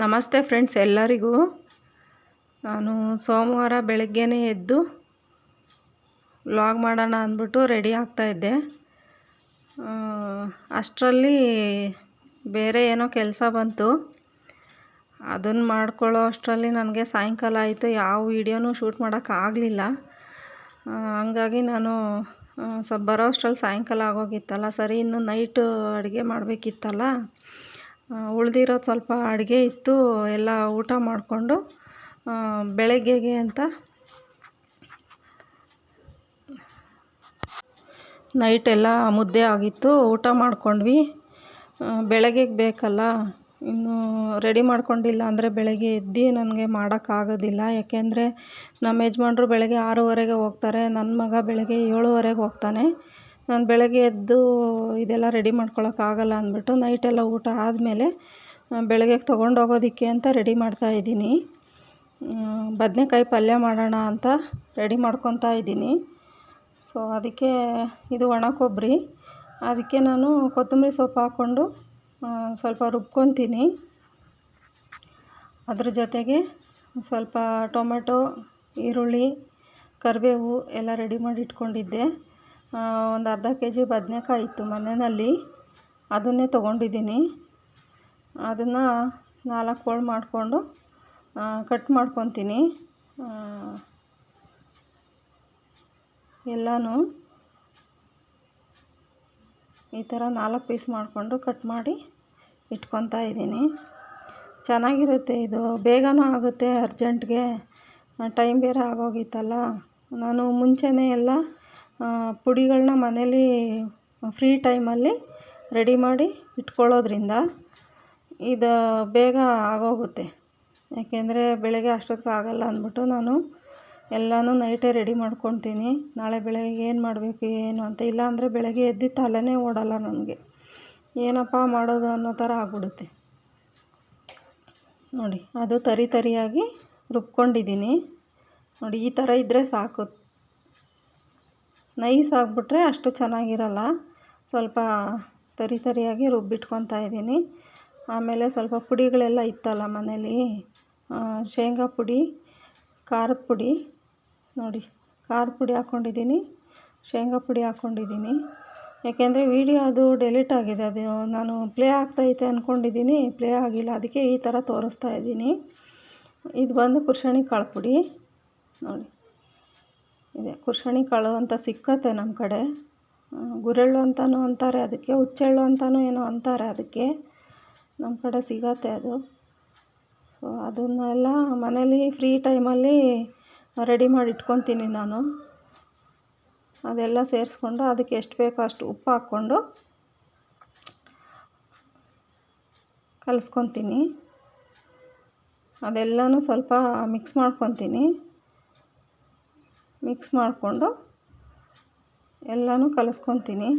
ನಮಸ್ತೆ ಫ್ರೆಂಡ್ಸ್ ಎಲ್ಲರಿಗೂ. ನಾನು ಸೋಮವಾರ ಬೆಳಗ್ಗೆನೇ ಎದ್ದು ವ್ಲಾಗ್ ಮಾಡೋಣ ಅಂದ್ಬಿಟ್ಟು ರೆಡಿ ಆಗ್ತಾಯಿದ್ದೆ ಅಷ್ಟರಲ್ಲಿ ಬೇರೆ ಏನೋ ಕೆಲಸ ಬಂತು. ಅದನ್ನು ಮಾಡ್ಕೊಳ್ಳೋ ಅಷ್ಟರಲ್ಲಿ ನನಗೆ ಸಾಯಂಕಾಲ ಆಯಿತು. ಯಾವ ವೀಡಿಯೋನೂ ಶೂಟ್ ಮಾಡೋಕ್ಕಾಗಲಿಲ್ಲ ಹಂಗಾಗಿ ನಾನು ಸ್ವಲ್ಪ ಬರೋ ಅಷ್ಟರಲ್ಲಿ ಸಾಯಂಕಾಲ ಆಗೋಗಿತ್ತಲ್ಲ, ಸರಿ, ಇನ್ನು ನೈಟು ಅಡುಗೆ ಮಾಡಬೇಕಿತ್ತಲ್ಲ. ಉಳ್ದಿರೋದು ಸ್ವಲ್ಪ ಅಡುಗೆ ಇತ್ತು, ಎಲ್ಲ ಊಟ ಮಾಡಿಕೊಂಡು ಬೆಳಗ್ಗೆಗೆ ಅಂತ ನೈಟ್ ಎಲ್ಲ ಮುದ್ದೆ ಆಗಿತ್ತು, ಊಟ ಮಾಡ್ಕೊಂಡ್ವಿ. ಬೆಳಗ್ಗೆಗೆ ಬೇಕಲ್ಲ, ಇನ್ನೂ ರೆಡಿ ಮಾಡ್ಕೊಂಡಿಲ್ಲ ಅಂದರೆ ಬೆಳಗ್ಗೆ ಎದ್ದು ನನಗೆ ಮಾಡೋಕ್ಕಾಗೋದಿಲ್ಲ ಯಾಕೆಂದರೆ ನಮ್ಮ ಯಜಮಾನ್ರು ಬೆಳಗ್ಗೆ ಆರೂವರೆಗೆ ಹೋಗ್ತಾರೆ ನನ್ನ ಮಗ ಬೆಳಗ್ಗೆ ಏಳುವರೆಗೆ ಹೋಗ್ತಾನೆ. ನಾನು ಬೆಳಗ್ಗೆ ಎದ್ದು ಇದೆಲ್ಲ ರೆಡಿ ಮಾಡ್ಕೊಳಕ್ಕಾಗಲ್ಲ ಅಂದ್ಬಿಟ್ಟು ನೈಟೆಲ್ಲ ಊಟ ಆದಮೇಲೆ ಬೆಳಗ್ಗೆಗೆ ತೊಗೊಂಡೋಗೋದಕ್ಕೆ ಅಂತ ರೆಡಿ ಮಾಡ್ತಾಯಿದ್ದೀನಿ ಬದನೇಕಾಯಿ ಪಲ್ಯ ಮಾಡೋಣ ಅಂತ ರೆಡಿ ಮಾಡ್ಕೊತಾ ಇದ್ದೀನಿ. ಸೊ ಅದಕ್ಕೆ ಇದು ಒಣ ಕೊಬ್ಬರಿ. ಅದಕ್ಕೆ ನಾನು ಕೊತ್ತಂಬರಿ ಸೊಪ್ಪು ಹಾಕ್ಕೊಂಡು ಸ್ವಲ್ಪ ರುಬ್ಕೊತೀನಿ. ಅದ್ರ ಜೊತೆಗೆ ಸ್ವಲ್ಪ ಟೊಮೆಟೊ, ಈರುಳ್ಳಿ, ಕರಿಬೇವು ಎಲ್ಲ ರೆಡಿ ಮಾಡಿ ಇಟ್ಕೊಂಡಿದ್ದೆ. ಒಂದು ಅರ್ಧ ಕೆ ಜಿ ಬದನೇಕಾಯಿ ಇತ್ತು ಮನೆಯಲ್ಲಿ. ಅದನ್ನೇ ತೊಗೊಂಡಿದ್ದೀನಿ. ಅದನ್ನು ನಾಲ್ಕು ಹೋಳು ಮಾಡಿಕೊಂಡು ಕಟ್ ಮಾಡ್ಕೊತೀನಿ. ಎಲ್ಲನೂ ಈ ಥರ ನಾಲ್ಕು ಪೀಸ್ ಮಾಡಿಕೊಂಡು ಕಟ್ ಮಾಡಿ ಇಟ್ಕೊತಾ ಇದ್ದೀನಿ. ಚೆನ್ನಾಗಿರುತ್ತೆ ಇದು. ಬೇಗನೂ ಆಗುತ್ತೆ ಅರ್ಜೆಂಟ್ಗೆ. ಟೈಮ್ ಬೇರೆ ಆಗೋಗಿತ್ತಲ್ಲ. ನಾನು ಮುಂಚೆಯೇ ಎಲ್ಲ ಪುಡಿಗಳನ್ನ ಮನೇಲಿ ಫ್ರೀ ಟೈಮಲ್ಲಿ ರೆಡಿ ಮಾಡಿ ಇಟ್ಕೊಳ್ಳೋದ್ರಿಂದ ಇದು ಬೇಗ ಆಗೋಗುತ್ತೆ. ಯಾಕೆಂದರೆ ಬೆಳಗ್ಗೆ ಅಷ್ಟೊತ್ತಿಗೆ ಆಗೋಲ್ಲ ಅಂದ್ಬಿಟ್ಟು ನಾನು ಎಲ್ಲನೂ ನೈಟೇ ರೆಡಿ ಮಾಡ್ಕೊತೀನಿ ನಾಳೆ ಬೆಳಗ್ಗೆ ಏನು ಮಾಡಬೇಕು, ಏನು ಅಂತ. ಇಲ್ಲಾಂದರೆ ಬೆಳಗ್ಗೆ ಎದ್ದು ತಲೆನೇ ಓಡೋಲ್ಲ ನನಗೆ. ಏನಪ್ಪ ಮಾಡೋದು ಅನ್ನೋ ಥರ ಆಗ್ಬಿಡುತ್ತೆ. ನೋಡಿ, ಅದು ತರಿ ತರಿಯಾಗಿ ರುಬ್ಕೊಂಡಿದ್ದೀನಿ. ನೋಡಿ, ಈ ಥರ ಇದ್ದರೆ ಸಾಕು. ನೈಸ್ ಆಗಿಬಿಟ್ರೆ ಅಷ್ಟು ಚೆನ್ನಾಗಿರಲ್ಲ. ಸ್ವಲ್ಪ ತರಿ ತರಿಯಾಗಿ ರುಬ್ಬಿಟ್ಕೊತಾ ಇದ್ದೀನಿ. ಆಮೇಲೆ ಸ್ವಲ್ಪ ಪುಡಿಗಳೆಲ್ಲ ಇತ್ತಲ್ಲ ಮನೇಲಿ? ಶೇಂಗಾ ಪುಡಿ, ಖಾರದ ಪುಡಿ. ನೋಡಿ, ಖಾರದ ಪುಡಿ ಹಾಕ್ಕೊಂಡಿದ್ದೀನಿ, ಶೇಂಗಾ ಪುಡಿ ಹಾಕ್ಕೊಂಡಿದ್ದೀನಿ. ಯಾಕೆಂದರೆ ವಿಡಿಯೋ ಅದು ಡೆಲೀಟ್ ಆಗಿದೆ. ಅದು ನಾನು ಪ್ಲೇ ಆಗ್ತೈತೆ ಅಂದ್ಕೊಂಡಿದ್ದೀನಿ ಪ್ಲೇ ಆಗಿಲ್ಲ. ಅದಕ್ಕೆ ಈ ಥರ ತೋರಿಸ್ತಾ ಇದ್ದೀನಿ. ಇದು ಬಂದು ಕುರ್ಷಣಿ ಕಾಳು ಪುಡಿ. ನೋಡಿ. ಇದೆ. ಕುಶಾಣಿ ಕಾಳು ಅಂತ ಸಿಕ್ಕತ್ತೆ ನಮ್ಮ ಕಡೆ. ಗುರೆಳ್ಳು ಅಂತಲೂ ಅಂತಾರೆ ಅದಕ್ಕೆ, ಹುಚ್ಚೆಳ್ಳು ಅಂತಲೂ ಏನೋ ಅಂತಾರೆ ಅದಕ್ಕೆ. ನಮ್ಮ ಕಡೆ ಸಿಗತ್ತೆ ಅದು. ಸೊ ಅದನ್ನೆಲ್ಲ ಮನೇಲಿ ಫ್ರೀ ಟೈಮಲ್ಲಿ ರೆಡಿ ಮಾಡಿ ಇಟ್ಕೊತೀನಿ ನಾನು. ಅದೆಲ್ಲ ಸೇರಿಸ್ಕೊಂಡು ಅದಕ್ಕೆ ಎಷ್ಟು ಬೇಕೋ ಅಷ್ಟು ಉಪ್ಪು ಹಾಕ್ಕೊಂಡು ಕಲಿಸ್ಕೊತೀನಿ. ಅದೆಲ್ಲನೂ ಸ್ವಲ್ಪ ಮಿಕ್ಸ್ ಮಾಡ್ಕೊತೀನಿ. ಮಿಕ್ಸ್ ಮಾಡಿಕೊಂಡು ಎಲ್ಲನೂ ಕಲಿಸ್ಕೊತೀನಿ.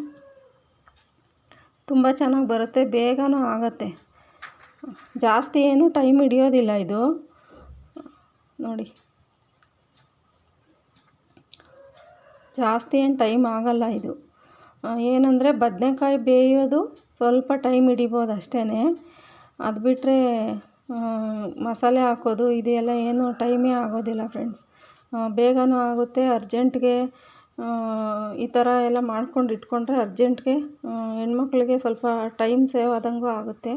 ತುಂಬ ಚೆನ್ನಾಗಿ ಬರುತ್ತೆ, ಬೇಗನೂ ಆಗುತ್ತೆ. ಜಾಸ್ತಿ ಏನು ಟೈಮ್ ಹಿಡಿಯೋದಿಲ್ಲ ಇದು. ನೋಡಿ. ಜಾಸ್ತಿ ಏನು ಟೈಮ್ ಆಗಲ್ಲ ಇದು. ಏನಂದರೆ ಬದನೆಕಾಯಿ ಬೇಯೋದು ಸ್ವಲ್ಪ ಟೈಮ್ ಹಿಡಿಬೋದು ಅಷ್ಟೇ ಅದು ಬಿಟ್ಟರೆ ಮಸಾಲೆ ಹಾಕೋದು, ಇದೆಲ್ಲ ಏನು ಟೈಮೇ ಆಗೋದಿಲ್ಲ ಫ್ರೆಂಡ್ಸ್. ಬೇಗನೂ ಆಗುತ್ತೆ, ಅರ್ಜೆಂಟ್ಗೆ ಈ ಥರ ಎಲ್ಲ ಮಾಡ್ಕೊಂಡು ಇಟ್ಕೊಂಡ್ರೆ ಅರ್ಜೆಂಟ್ಗೆ ಹೆಣ್ಮಕ್ಳಿಗೆ ಸ್ವಲ್ಪ ಟೈಮ್ ಸೇವ್ ಆದಂಗೂ ಆಗುತ್ತೆ.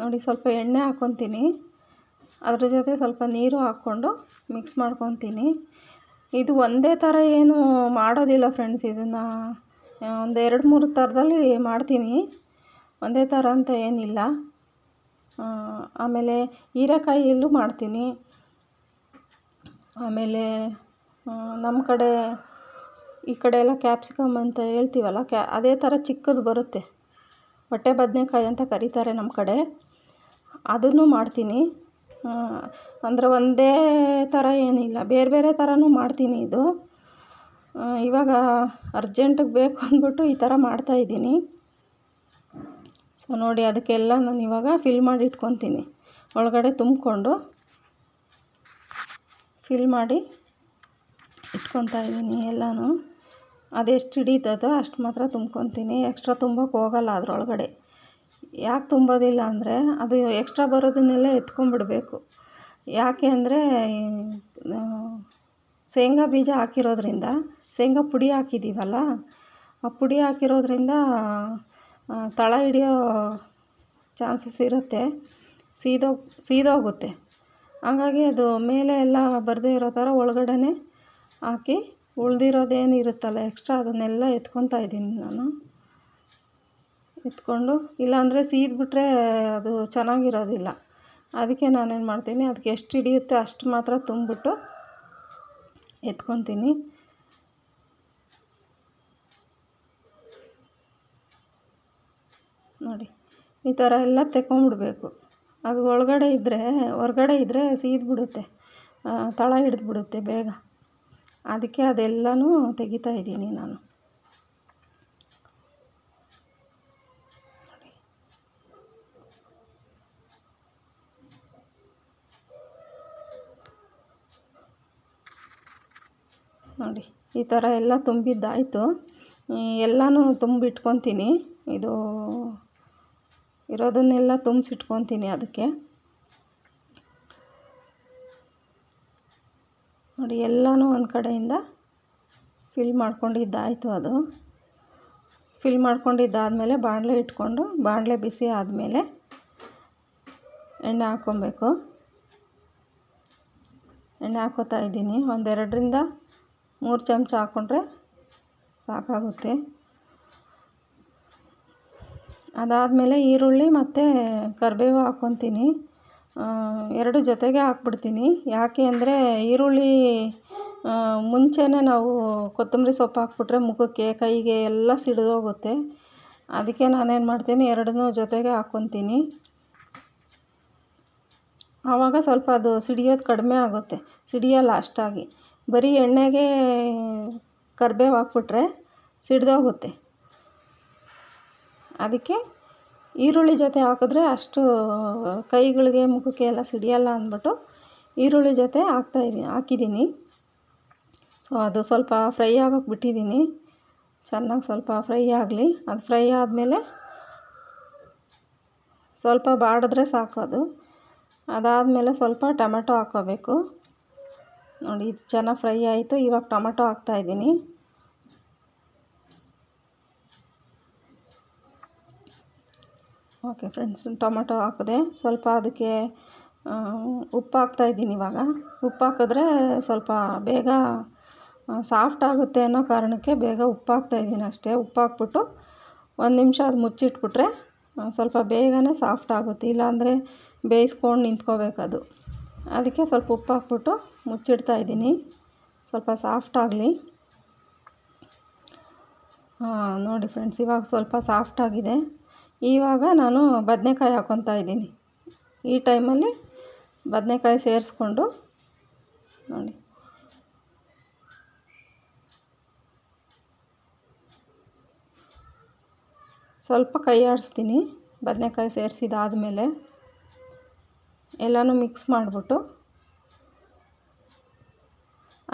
ನೋಡಿ, ಸ್ವಲ್ಪ ಎಣ್ಣೆ ಹಾಕ್ಕೊತೀನಿ ಅದ್ರ ಜೊತೆ ಸ್ವಲ್ಪ ನೀರು ಹಾಕ್ಕೊಂಡು ಮಿಕ್ಸ್ ಮಾಡ್ಕೊತೀನಿ. ಇದು ಒಂದೇ ಥರ ಏನು ಮಾಡೋದಿಲ್ಲ ಫ್ರೆಂಡ್ಸ್, ಇದನ್ನು ಒಂದು ಎರಡು ಮೂರು ಥರದಲ್ಲಿ ಮಾಡ್ತೀನಿ. ಒಂದೇ ಥರ ಅಂತ ಏನಿಲ್ಲ. ಆಮೇಲೆ ಹೀರೆಕಾಯಿಯಲ್ಲೂ ಮಾಡ್ತೀನಿ. ಆಮೇಲೆ ನಮ್ಮ ಕಡೆ ಈ ಕಡೆ ಎಲ್ಲ ಕ್ಯಾಪ್ಸಿಕಮ್ ಅಂತ ಹೇಳ್ತೀವಲ್ಲ, ಕ್ಯಾ, ಅದೇ ಥರ ಚಿಕ್ಕದು ಬರುತ್ತೆ. ಹೊಟ್ಟೆ ಬದನೇಕಾಯಿ ಅಂತ ಕರೀತಾರೆ ನಮ್ಮ ಕಡೆ. ಅದನ್ನು ಮಾಡ್ತೀನಿ. ಅಂದರೆ ಒಂದೇ ಥರ ಏನಿಲ್ಲ, ಬೇರೆ ಬೇರೆ ಥರನೂ ಮಾಡ್ತೀನಿ ಇದು. ಇವಾಗ ಅರ್ಜೆಂಟಿಗೆ ಬೇಕು ಅಂದ್ಬಿಟ್ಟು ಈ ಥರ ಮಾಡ್ತಾಯಿದ್ದೀನಿ ಸೊ ನೋಡಿ, ಅದಕ್ಕೆಲ್ಲ ನಾನು ಇವಾಗ ಫಿಲ್ ಮಾಡಿ ಇಟ್ಕೊತೀನಿ. ಒಳಗಡೆ ತುಂಬಿಕೊಂಡು. ಫಿಲ್ ಮಾಡಿ ಇಟ್ಕೊತಾ ಇದ್ದೀನಿ ಎಲ್ಲನೂ. ಅದೆಷ್ಟು ಹಿಡಿತದೋ ಅಷ್ಟು ಮಾತ್ರ ತುಂಬ್ಕೊತೀನಿ. ಎಕ್ಸ್ಟ್ರಾ ತುಂಬಕ್ಕೆ ಹೋಗಲ್ಲ ಅದರೊಳಗಡೆ. ಯಾಕೆ ತುಂಬೋದಿಲ್ಲ ಅಂದರೆ ಅದು ಎಕ್ಸ್ಟ್ರಾ ಬರೋದನ್ನೆಲ್ಲ ಎತ್ಕೊಂಡ್ಬಿಡ್ಬೇಕು ಯಾಕೆ ಅಂದರೆ ಶೇಂಗಾ ಬೀಜ ಹಾಕಿರೋದ್ರಿಂದ, ಶೇಂಗಾ ಪುಡಿ ಹಾಕಿದ್ದೀವಲ್ಲ ಆ ಪುಡಿ ಹಾಕಿರೋದ್ರಿಂದ ತಳ ಹಿಡಿಯೋ ಚಾನ್ಸಸ್ ಇರುತ್ತೆ. ಸೀದೋಗಿ ಸೀದೋಗುತ್ತೆ. ಹಂಗಾಗಿ ಅದು ಮೇಲೆ ಎಲ್ಲ ಬರದೇ ಇರೋ ಥರ ಒಳಗಡೆನೇ ಹಾಕಿ ಉಳ್ದಿರೋದೇನು ಇರುತ್ತಲ್ಲ ಎಕ್ಸ್ಟ್ರಾ ಅದನ್ನೆಲ್ಲ ಎತ್ಕೊತಾ ಇದ್ದೀನಿ ನಾನು. ಎತ್ಕೊಂಡು ಇಲ್ಲಾಂದರೆ ಸೀದ್ಬಿಟ್ರೆ ಅದು ಚೆನ್ನಾಗಿರೋದಿಲ್ಲ. ಅದಕ್ಕೆ ನಾನೇನು ಮಾಡ್ತೀನಿ, ಅದಕ್ಕೆ ಎಷ್ಟು ಹಿಡಿಯುತ್ತೆ ಅಷ್ಟು ಮಾತ್ರ ತುಂಬಿಬಿಟ್ಟು ಎತ್ಕೊತೀನಿ. ನೋಡಿ, ಈ ಥರ ಎಲ್ಲ ತೆಕ್ಕೊಂಬಿಡ್ಬೇಕು. ಅದು ಒಳಗಡೆ ಇದ್ದರೆ ಹೊರ್ಗಡೆ ಇದ್ದರೆ ಸೀದ್ಬಿಡುತ್ತೆ ತಳ ಹಿಡಿದ್ಬಿಡುತ್ತೆ ಬೇಗ. ಅದಕ್ಕೆ ಅದೆಲ್ಲನೂ ತೆಗಿತಾ ಇದ್ದೀನಿ ನಾನು. ನೋಡಿ, ಈ ಥರ ಎಲ್ಲ ತುಂಬಿದ್ದಾಯಿತು. ಎಲ್ಲನೂ ತುಂಬಿಟ್ಕೊತೀನಿ. ಇದು ಇರೋದನ್ನೆಲ್ಲ ತುಂಬಿಸಿಟ್ಕೊತೀನಿ ಅದಕ್ಕೆ. ನೋಡಿ, ಎಲ್ಲನೂ ಒಂದು ಕಡೆಯಿಂದ ಫಿಲ್ ಮಾಡ್ಕೊಂಡಿದ್ದಾಯಿತು ಅದು. ಫಿಲ್ ಮಾಡ್ಕೊಂಡಿದ್ದಾದಮೇಲೆ ಬಾಣಲೆ ಇಟ್ಕೊಂಡು, ಬಾಣಲೆ ಬಿಸಿ ಆದಮೇಲೆ ಎಣ್ಣೆ ಹಾಕ್ಕೊಬೇಕು. ಎಣ್ಣೆ ಹಾಕೋತಾ ಇದ್ದೀನಿ. ಒಂದೆರಡರಿಂದ ಮೂರು ಚಮಚ ಹಾಕ್ಕೊಂಡ್ರೆ ಸಾಕಾಗುತ್ತೆ. ಅದಾದಮೇಲೆ ಈರುಳ್ಳಿ ಮತ್ತು ಕರಿಬೇವು ಹಾಕ್ಕೊತೀನಿ. ಎರಡು ಜೊತೆಗೆ ಹಾಕ್ಬಿಡ್ತೀನಿ. ಯಾಕೆ ಅಂದರೆ ಈರುಳ್ಳಿ ಮುಂಚೆಯೇ ನಾವು ಕೊತ್ತಂಬರಿ ಸೊಪ್ಪು ಹಾಕ್ಬಿಟ್ರೆ ಮುಖಕ್ಕೆ, ಕೈಗೆ ಎಲ್ಲ ಸಿಡಿದೋಗುತ್ತೆ. ಅದಕ್ಕೆ ನಾನೇನು ಮಾಡ್ತೀನಿ, ಎರಡನ್ನೂ ಜೊತೆಗೆ ಹಾಕ್ಕೊತೀನಿ. ಆವಾಗ ಸ್ವಲ್ಪ ಅದು ಸಿಡಿಯೋದು ಕಡಿಮೆ ಆಗುತ್ತೆ. ಸಿಡಿಯೋಲ್ಲ ಅಷ್ಟಾಗಿ. ಬರೀ ಎಣ್ಣೆಗೆ ಕರಿಬೇವು ಹಾಕ್ಬಿಟ್ರೆ ಸಿಡಿದೋಗುತ್ತೆ. ಅದಕ್ಕೆ ಈರುಳ್ಳಿ ಜೊತೆ ಹಾಕಿದ್ರೆ ಅಷ್ಟು, ಕೈಗಳಿಗೆ ಮುಖಕ್ಕೆ ಎಲ್ಲ ಸಿಡಿಯೋಲ್ಲ ಅಂದ್ಬಿಟ್ಟು ಈರುಳ್ಳಿ ಜೊತೆ ಹಾಕ್ತಾಯಿದ್ದೀನಿ ಹಾಕಿದ್ದೀನಿ. ಸೊ, ಅದು ಸ್ವಲ್ಪ ಫ್ರೈ ಆಗೋಕ್ಕೆ ಬಿಟ್ಟಿದ್ದೀನಿ. ಚೆನ್ನಾಗಿ ಸ್ವಲ್ಪ ಫ್ರೈ ಆಗಲಿ. ಅದು ಫ್ರೈ ಆದಮೇಲೆ ಸ್ವಲ್ಪ ಬಾಡಿದ್ರೆ ಸಾಕು ಅದು. ಅದಾದಮೇಲೆ ಸ್ವಲ್ಪ ಟೊಮೆಟೊ ಹಾಕ್ಕೋಬೇಕು ನೋಡಿ, ಇದು ಚೆನ್ನಾಗಿ ಫ್ರೈ ಆಯಿತು. ಇವಾಗ ಟೊಮೆಟೊ ಹಾಕ್ತಾಯಿದ್ದೀನಿ ಓಕೆ ಫ್ರೆಂಡ್ಸ್, ಟೊಮೊಟೊ ಹಾಕಿದೆ. ಸ್ವಲ್ಪ ಅದಕ್ಕೆ ಉಪ್ಪು ಹಾಕ್ತಾಯಿದ್ದೀನಿ ಇವಾಗ. ಉಪ್ಪು ಹಾಕಿದ್ರೆ ಸ್ವಲ್ಪ ಬೇಗ ಸಾಫ್ಟ್ ಆಗುತ್ತೆ ಅನ್ನೋ ಕಾರಣಕ್ಕೆ ಬೇಗ ಉಪ್ಪು ಹಾಕ್ತಾಯಿದ್ದೀನಿ ಅಷ್ಟೇ. ಉಪ್ಪು ಹಾಕ್ಬಿಟ್ಟು ಒಂದು ನಿಮಿಷ ಅದು ಮುಚ್ಚಿಟ್ಬಿಟ್ರೆ ಸ್ವಲ್ಪ ಬೇಗನೆ ಸಾಫ್ಟ್ ಆಗುತ್ತೆ. ಇಲ್ಲಾಂದರೆ ಬೇಯಿಸ್ಕೊಂಡು ನಿಂತ್ಕೋಬೇಕದು. ಅದು ಅದಕ್ಕೆ ಸ್ವಲ್ಪ ಉಪ್ಪು ಹಾಕ್ಬಿಟ್ಟು ಮುಚ್ಚಿಡ್ತಾಯಿದ್ದೀನಿ ಸ್ವಲ್ಪ ಸಾಫ್ಟ್ ಆಗಲಿ. ನೋಡಿ ಫ್ರೆಂಡ್ಸ್, ಇವಾಗ ಸ್ವಲ್ಪ ಸಾಫ್ಟ್ ಆಗಿದೆ. ಇವಾಗ ನಾನು ಬದನೇಕಾಯಿ ಹಾಕ್ಕೊತಾ ಇದ್ದೀನಿ. ಈ ಟೈಮಲ್ಲಿ ಬದನೇಕಾಯಿ ಸೇರಿಸ್ಕೊಂಡು ನೋಡಿ. ಸ್ವಲ್ಪ ಕೈ ಆಡಿಸ್ತೀನಿ ಬದನೇಕಾಯಿ ಸೇರಿಸಿದಾದ್ಮೇಲೆ ಎಲ್ಲನೂ ಮಿಕ್ಸ್ ಮಾಡಿಬಿಟ್ಟು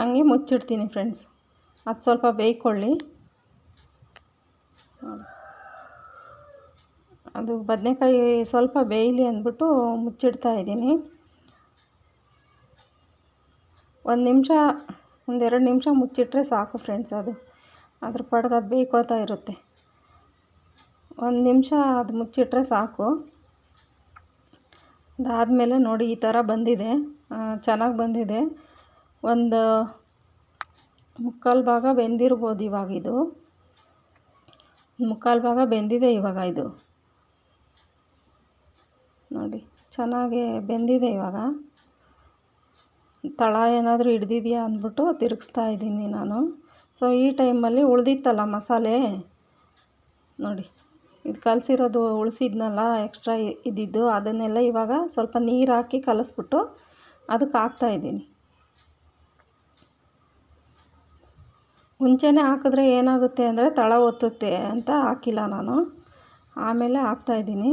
ಹಂಗೆ ಮುಚ್ಚಿಡ್ತೀನಿ ಫ್ರೆಂಡ್ಸ್. ಅದು ಸ್ವಲ್ಪ ಬೇಯ್ಕೊಳ್ಳಿ. ಅದು ಬದನೇಕಾಯಿ ಸ್ವಲ್ಪ ಬೇಯಲಿ ಅಂದ್ಬಿಟ್ಟು ಮುಚ್ಚಿಡ್ತಾ ಇದ್ದೀನಿ. ಒಂದು ನಿಮಿಷ ಒಂದೆರಡು ನಿಮಿಷ ಮುಚ್ಚಿಟ್ರೆ ಸಾಕು ಫ್ರೆಂಡ್ಸ್ ಅದು. ಅದ್ರ ಪಾಡ್ಗೆ ಅದು ಬೇಯ್ಕೋತಾ ಇರುತ್ತೆ. ಒಂದು ನಿಮಿಷ ಅದು ಮುಚ್ಚಿಟ್ರೆ ಸಾಕು. ಅದಾದಮೇಲೆ ನೋಡಿ ಈ ಥರ ಬಂದಿದೆ. ಚೆನ್ನಾಗಿ ಬಂದಿದೆ. ಒಂದು ಮುಕ್ಕಾಲು ಭಾಗ ಬೆಂದಿರ್ಬೋದು ಇವಾಗ ಇದು. ಮುಕ್ಕಾಲು ಭಾಗ ಬೆಂದಿದೆ ಇವಾಗ ಇದು. ನೋಡಿ. ಚೆನ್ನಾಗಿ ಬೆಂದಿದೆ ಇವಾಗ. ತಳ ಏನಾದರೂ ಹಿಡ್ದಿದೆಯಾ ಅಂದ್ಬಿಟ್ಟು ತಿರುಗಿಸ್ತಾ ಇದ್ದೀನಿ ನಾನು. ಸೊ ಈ ಟೈಮಲ್ಲಿ ಉಳಿದಿತ್ತಲ್ಲ ಮಸಾಲೆ? ನೋಡಿ, ಇದು ಕಲಸಿರೋದು ಉಳಿಸಿದ್ನಲ್ಲ ಎಕ್ಸ್ಟ್ರಾ ಇದ್ದಿದ್ದು, ಅದನ್ನೆಲ್ಲ ಇವಾಗ ಸ್ವಲ್ಪ ನೀರು ಹಾಕಿ ಕಲಸ್ಬಿಟ್ಟು ಅದಕ್ಕೆ ಹಾಕ್ತಾಯಿದ್ದೀನಿ ಮುಂಚೆನೇ ಹಾಕಿದ್ರೆ ಏನಾಗುತ್ತೆ ಅಂದರೆ ತಳ ಒತ್ತುತ್ತೆ ಅಂತ ಹಾಕಿಲ್ಲ ನಾನು. ಆಮೇಲೆ ಹಾಕ್ತಾಯಿದ್ದೀನಿ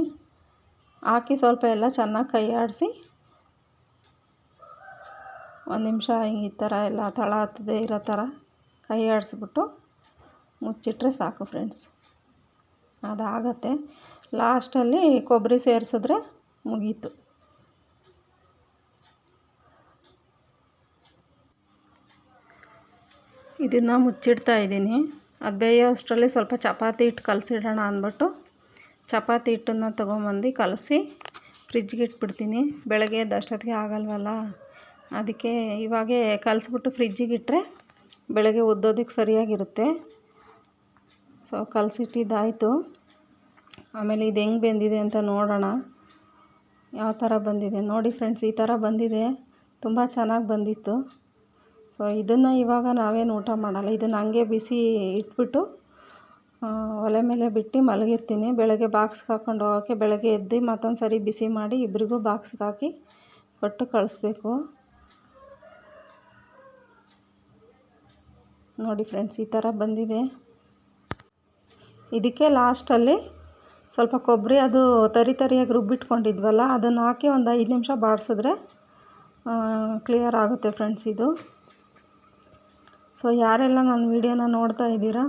ಹಾಕಿ ಸ್ವಲ್ಪ ಎಲ್ಲ ಚೆನ್ನಾಗಿ ಕೈ ಆಡಿಸಿ ಒಂದು ನಿಮಿಷ ಹಿಂಗೆ ಈ ಥರ ಎಲ್ಲ ತಳ ಹತ್ತದೇ ಇರೋ ಥರ ಕೈ ಆಡಿಸ್ಬಿಟ್ಟು ಮುಚ್ಚಿಟ್ರೆ ಸಾಕು ಫ್ರೆಂಡ್ಸ್ ಅದಾಗತ್ತೆ. ಲಾಸ್ಟಲ್ಲಿ ಕೊಬ್ಬರಿ ಸೇರಿಸಿದ್ರೆ ಮುಗೀತು. ಇದನ್ನು ಮುಚ್ಚಿಡ್ತಾ ಇದ್ದೀನಿ. ಅದು ಬೇಯೋ ಅಷ್ಟರಲ್ಲಿ ಸ್ವಲ್ಪ ಚಪಾತಿ ಹಿಟ್ಟು ಕಲಸಿಡೋಣ ಅಂದ್ಬಿಟ್ಟು ಚಪಾತಿ ಹಿಟ್ಟನ್ನು ತೊಗೊಂಬಂದು ಕಲಸಿ ಫ್ರಿಜ್ಗೆ ಇಟ್ಬಿಡ್ತೀನಿ. ಬೆಳಗ್ಗೆ ಎದ್ದಷ್ಟೊತ್ತಿಗೆ ಆಗಲ್ವಲ್ಲ? ಅದಕ್ಕೆ ಇವಾಗೇ ಕಲಸ್ಬಿಟ್ಟು ಫ್ರಿಜ್ಜಿಗೆ ಇಟ್ಟರೆ ಬೆಳಗ್ಗೆ ಉದ್ದೋದಕ್ಕೆ ಸರಿಯಾಗಿರುತ್ತೆ. ಸೊ, ಕಲಸಿಟ್ಟಿದ್ದಾಯಿತು. ಆಮೇಲೆ ಇದು ಹೆಂಗೆ ಬೆಂದಿದೆ ಅಂತ ನೋಡೋಣ. ಯಾವ ಥರ ಬಂದಿದೆ? ನೋಡಿ ಫ್ರೆಂಡ್ಸ್, ಈ ಥರ ಬಂದಿದೆ. ತುಂಬ ಚೆನ್ನಾಗಿ ಬಂದಿತ್ತು. ಸೊ, ಇದನ್ನು ಇವಾಗ ನಾವೇನು ಊಟ ಮಾಡಲ್ಲ. ಇದನ್ನು ಹಂಗೆ ಬಿಸಿ ಇಟ್ಬಿಟ್ಟು ಒಲೆ ಮೇಲೆ ಬಿಟ್ಟು ಮಲಗಿರ್ತೀನಿ. ಬೆಳಗ್ಗೆ ಬಾಕ್ಸ್ಗೆ ಹಾಕ್ಕೊಂಡು ಹೋಗೋಕ್ಕೆ ಬೆಳಗ್ಗೆ ಎದ್ದು ಮತ್ತೊಂದು ಸರಿ ಬಿಸಿ ಮಾಡಿ ಇಬ್ಬರಿಗೂ ಬಾಕ್ಸ್ಗೆ ಹಾಕಿ ಕೊಟ್ಟು ಕಳಿಸ್ಬೇಕು. ನೋಡಿ ಫ್ರೆಂಡ್ಸ್ ಈ ಥರ ಬಂದಿದೆ. ಇದಕ್ಕೆ ಲಾಸ್ಟಲ್ಲಿ ಸ್ವಲ್ಪ ಕೊಬ್ಬರಿ ಅದು ತರಿ ತರಿಯಾಗಿ ರುಬ್ಬಿಟ್ಕೊಂಡಿದ್ವಲ್ಲ, ಅದನ್ನು ಹಾಕಿ ಒಂದು ಐದು ನಿಮಿಷ ಬಾಡಿಸಿದ್ರೆ ಕ್ಲಿಯರ್ ಆಗುತ್ತೆ ಫ್ರೆಂಡ್ಸ್ ಇದು. ಸೊ ಯಾರೆಲ್ಲ ನನ್ನ ವೀಡಿಯೋನ ನೋಡ್ತಾ ಇದ್ದೀರಾ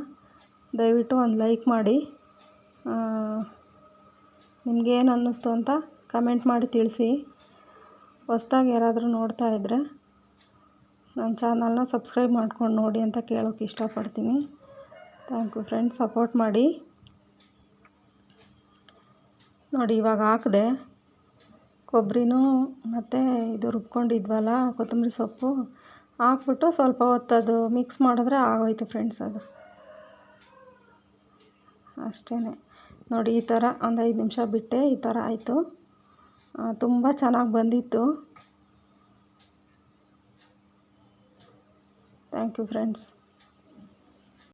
ದಯವಿಟ್ಟು ಒಂದು ಲೈಕ್ ಮಾಡಿ. ನಿಮಗೇನು ಅನ್ನಿಸ್ತು ಅಂತ ಕಮೆಂಟ್ ಮಾಡಿ ತಿಳಿಸಿ. ಹೊಸ್ದಾಗಿ ಯಾರಾದರೂ ನೋಡ್ತಾ ಇದ್ದರೆ ನನ್ನ ಚಾನಲ್ನ ಸಬ್ಸ್ಕ್ರೈಬ್ ಮಾಡ್ಕೊಂಡು ನೋಡಿ ಅಂತ ಕೇಳೋಕ್ಕೆ ಇಷ್ಟಪಡ್ತೀನಿ. ಥ್ಯಾಂಕ್ ಯು ಫ್ರೆಂಡ್ಸ್, ಸಪೋರ್ಟ್ ಮಾಡಿ. ನೋಡಿ, ಇವಾಗ ಹಾಕಿದೆ. ಕೊಬ್ಬರಿನೂ ಮತ್ತು ಇದು ರುಬ್ಕೊಂಡಿದ್ವಲ್ಲ, ಕೊತ್ತಂಬರಿ ಸೊಪ್ಪು ಹಾಕ್ಬಿಟ್ಟು ಸ್ವಲ್ಪ ಹೊತ್ತದು ಮಿಕ್ಸ್ ಮಾಡಿದ್ರೆ ಆಗೋಯ್ತು ಫ್ರೆಂಡ್ಸ್ ಅದು. ಅಷ್ಟೇ ನೋಡಿ, ಈ ಥರ ಒಂದು ಐದು ನಿಮಿಷ ಬಿಟ್ಟೆ, ಈ ಥರ ಆಯಿತು. ತುಂಬ ಚೆನ್ನಾಗಿ ಬಂದಿತ್ತು. Thank you friends